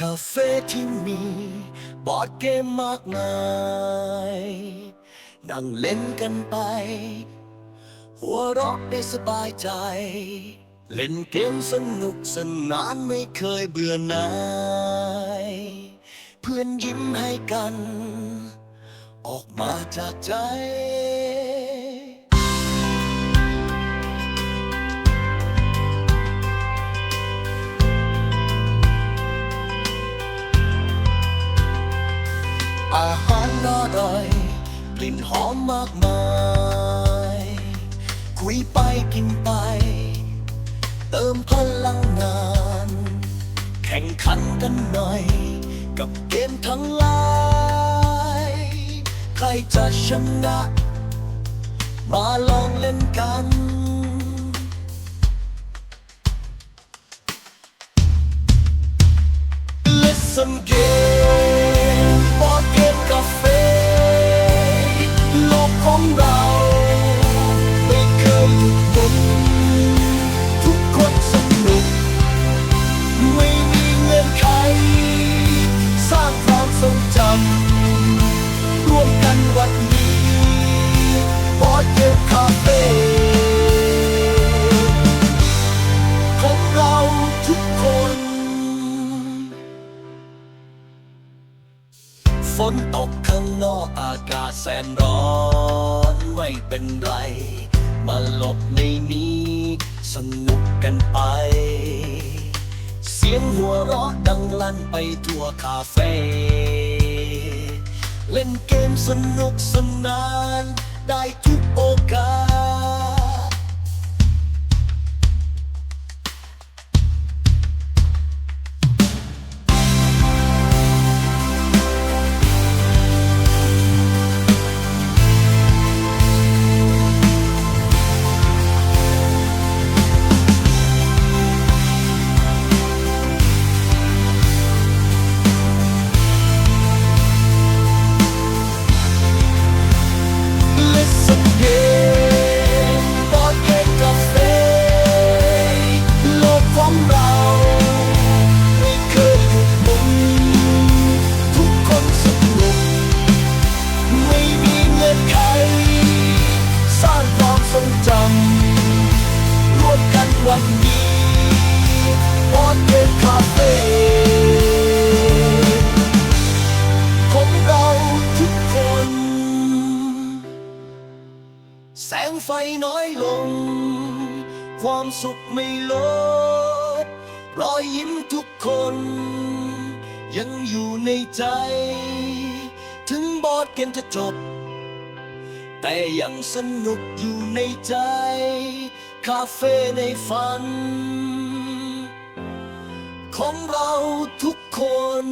คาเฟ่ที่มีบอร์ดเกมมากมาย นั่งเล่นกันไป หัวเราะได้สบายใจ เล่นเกมสนุกสนานไม่เคยเบื่อหน่าย เพื่อนยิ้มให้กัน ออกมาจากใจ อาหารอร่อย กลิ่นหอมมากมาย คุยไปกินไป เติมพลังงาน แข่งขันกันหน่อย กับเกมทั้งหลาย ใครจะชนะ มาลองเล่นกัน Listen game นตกข้างนอกอากาศแสนร้อนไม่เป็นไร มาหลบในนี้ สนุกกันไป เสียงหัวเราะดังลั่นไปทั่วคาเฟ่ เล่นเกมสนุกสนาน วันนี้บอร์ดเกมคาเฟ่ของเราทุกคน แสงไฟน้อยลง ความสุขไม่ลด รอยยิ้มทุกคน ยังอยู่ในใจ ถึงบอร์ดเกมจะจบ แต่ยังสนุกอยู่ในใจ คาเฟ่ในฝัน ของเราทุกคน